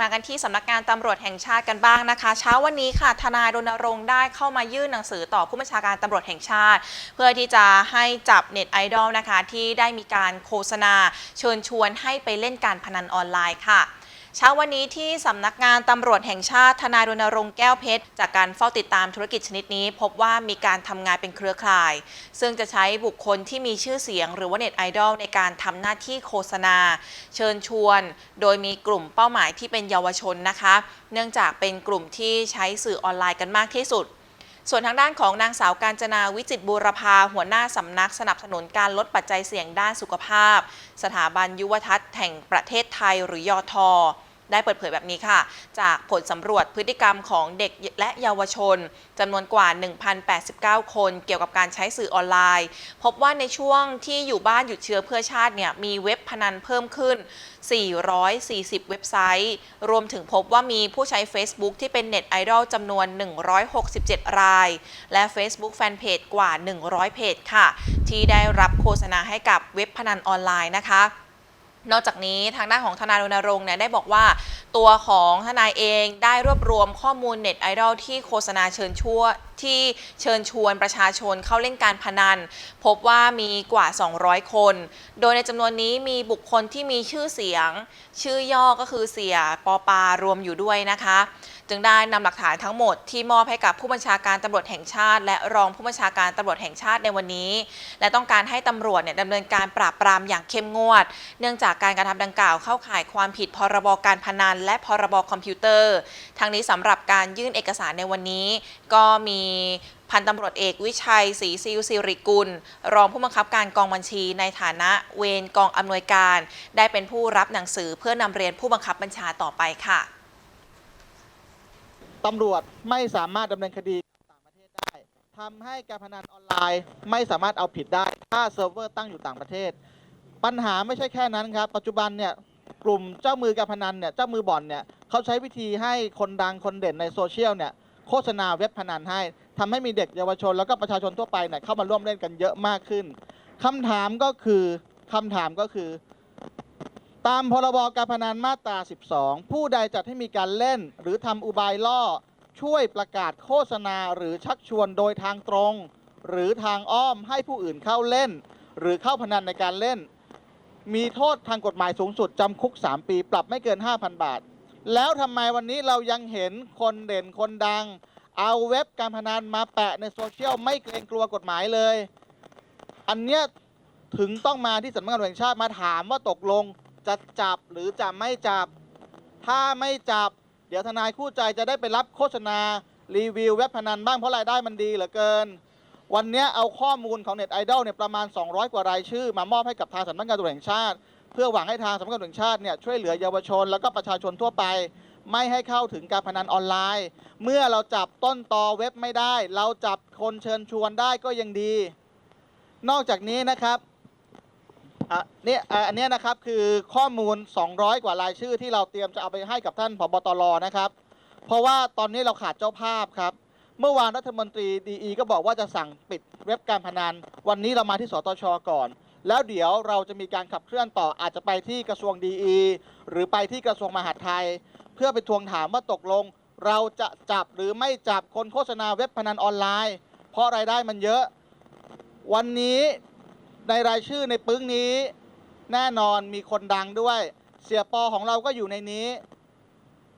มากันที่สำนักงานตำรวจแห่งชาติกันบ้างนะคะ เช้าวันนี้ค่ะทนายรณรงค์ได้เข้ามายื่นหนังสือต่อผู้บัญชาการตำรวจแห่งชาติ เพื่อที่จะให้จับเน็ตไอดอลนะคะที่ได้มีการโฆษณาเชิญชวนให้ไปเล่นการพนันออนไลน์ค่ะ เช้าวันนี้ที่สำนักงานตำรวจแห่งชาติทนายรณรงค์แก้วเพชร จากการเฝ้าติดตามธุรกิจชนิดนี้ พบว่ามีการทำงานเป็นเครือข่าย ซึ่งจะใช้บุคคลที่มีชื่อเสียง หรือว่าเน็ตไอดอลในการทำหน้าที่โฆษณา เชิญชวน โดยมีกลุ่มเป้าหมายที่เป็นเยาวชนนะคะ เนื่องจากเป็นกลุ่มที่ใช้สื่อออนไลน์กันมากที่สุด ส่วนทางด้านของนางสาวการจนาวิจิตบูรพาหัวหน้าสำนักสนับสนุนการลดปัจจัยเสี่ยงด้านสุขภาพ สถาบันยุวทัศน์แห่งประเทศไทยหรือยอทอ ได้เปิดเผยแบบนี้ค่ะ จากผลสำรวจพฤติกรรมของเด็กและเยาวชนจำนวนกว่า 1,089 คนเกี่ยวกับการใช้สื่อออนไลน์ พบว่าในช่วงที่อยู่บ้านหยุดเชื้อเพื่อชาติเนี่ยมีเว็บพนันเพิ่มขึ้น 440 เว็บไซต์ รวมถึงพบว่ามีผู้ใช้ Facebook ที่เป็นเน็ตไอดอลจำนวน 167 ราย และ Facebook Fanpage กว่า 100 เพจค่ะ ที่ได้รับโฆษณาให้กับเว็บพนันออนไลน์นะคะ นอกจากนี้ทางด้านของทนายรณรงค์เนี่ยได้บอกว่า ตัวของทนายเองได้รวบรวมข้อมูลเน็ตไอดอลที่โฆษณาเชิญชวนที่เชิญชวนประชาชนเข้าเล่นการพนัน พบว่ามีกว่า 200 คน โดยในจำนวนนี้มีบุคคลที่มีชื่อเสียง ชื่อย่อก็คือเสียปอปารวมอยู่ด้วยนะคะ จึงได้นำหลักฐานทั้งหมดที่มอบให้กับผู้บัญชาการตำรวจแห่งชาติ และรองผู้บัญชาการตำรวจแห่งชาติในวันนี้ และต้องการให้ตำรวจเนี่ยดำเนินการปราบปรามอย่างเข้มงวด เนื่องจากการกระทำดังกล่าวเข้าข่ายความผิดพรบการพนัน และพรบคอมพิวเตอร์ ทั้งนี้สำหรับการยื่นเอกสารในวันนี้ ก็มีพันตำรวจเอกวิชัยศรีซิวสิริกุล รองผู้บังคับการกองบัญชีในฐานะเวรกองอำนวยการ ได้เป็นผู้รับหนังสือเพื่อนำเรียนผู้บังคับบัญชาต่อไปค่ะ ตำรวจไม่สามารถดำเนินคดีกับต่างประเทศได้ทำให้การพนันออนไลน์ไม่สามารถเอาผิดได้ ถ้าเซิร์ฟเวอร์ตั้งอยู่ต่างประเทศ ปัญหาไม่ใช่แค่นั้นครับ ปัจจุบันเนี่ยกลุ่มเจ้ามือการพนันเนี่ยเจ้ามือบ่อนเนี่ยเขาใช้วิธีให้คนดังคนเด่นในโซเชียลเนี่ยโฆษณาเว็บพนันให้ทำให้มีเด็กเยาวชน แล้วก็ประชาชนทั่วไปเนี่ยเข้ามาร่วมเล่นกันเยอะมากขึ้นคำถามก็คือคำถามก็คือ ตามพรบการพนันมาตรา 12 ผู้ใดจัดให้มีการเล่น หรือทำอุบายล่อ ช่วยประกาศโฆษณาหรือชักชวนโดยทางตรง หรือทางอ้อมให้ผู้อื่นเข้าเล่น หรือเข้าพนันในการเล่น มีโทษทางกฎหมายสูงสุดจำคุก 3 ปี ปรับไม่เกิน 5,000 บาท แล้วทำไมวันนี้เรายังเห็นคนเด่นคนดัง เอาเว็บการพนันมาแปะในโซเชียลไม่เกรงกลัวกฎหมายเลย อันเนี้ยถึงต้องมาที่สำนักงานตำรวจแห่งชาติมาถามว่าตกลง จะจับหรือจะไม่จับ ถ้าไม่จับ เดี๋ยวทนายคู่ใจจะได้ไปรับโฆษณารีวิวเว็บพนันบ้างเพราะรายได้มันดีเหลือเกิน วันนี้เอาข้อมูลของเน็ตไอดอลเนี่ยประมาณ 200 กว่ารายชื่อ มามอบให้กับทางสำนักงานตำรวจแห่งชาติ เพื่อหวังให้ทางสำนักงานตำรวจแห่งชาติเนี่ยช่วยเหลือเยาวชน แล้วก็ประชาชนทั่วไป ไม่ให้เข้าถึงการพนันออนไลน์ เมื่อเราจับต้นตอเว็บไม่ได้ เราจับคนเชิญชวนได้ก็ยังดี นอกจากนี้นะครับ อะเนี่ยอะอันเนี้ยนะครับคือข้อมูล 200 กว่ารายชื่อที่เราเตรียมจะเอาไปให้กับท่านผบตรนะครับ เพราะว่าตอนนี้เราขาดเจ้าภาพครับ เมื่อวานรัฐมนตรีดีก็บอกว่าจะสั่งปิดเว็บการพนัน วันนี้เรามาที่สตชก่อน แล้วเดี๋ยวเราจะมีการขับเคลื่อนต่ออาจจะไปที่กระทรวงดีหรือไปที่กระทรวงมหาดไทย เพื่อไปทวงถามว่าตกลง เราจะจับหรือไม่จับคนโฆษณาเว็บพนันออนไลน์ เพราะรายได้มันเยอะ วันนี้ ในรายชื่อในปึ้งนี้ แน่นอนมีคนดังด้วย เสียปอของเราก็อยู่ในนี้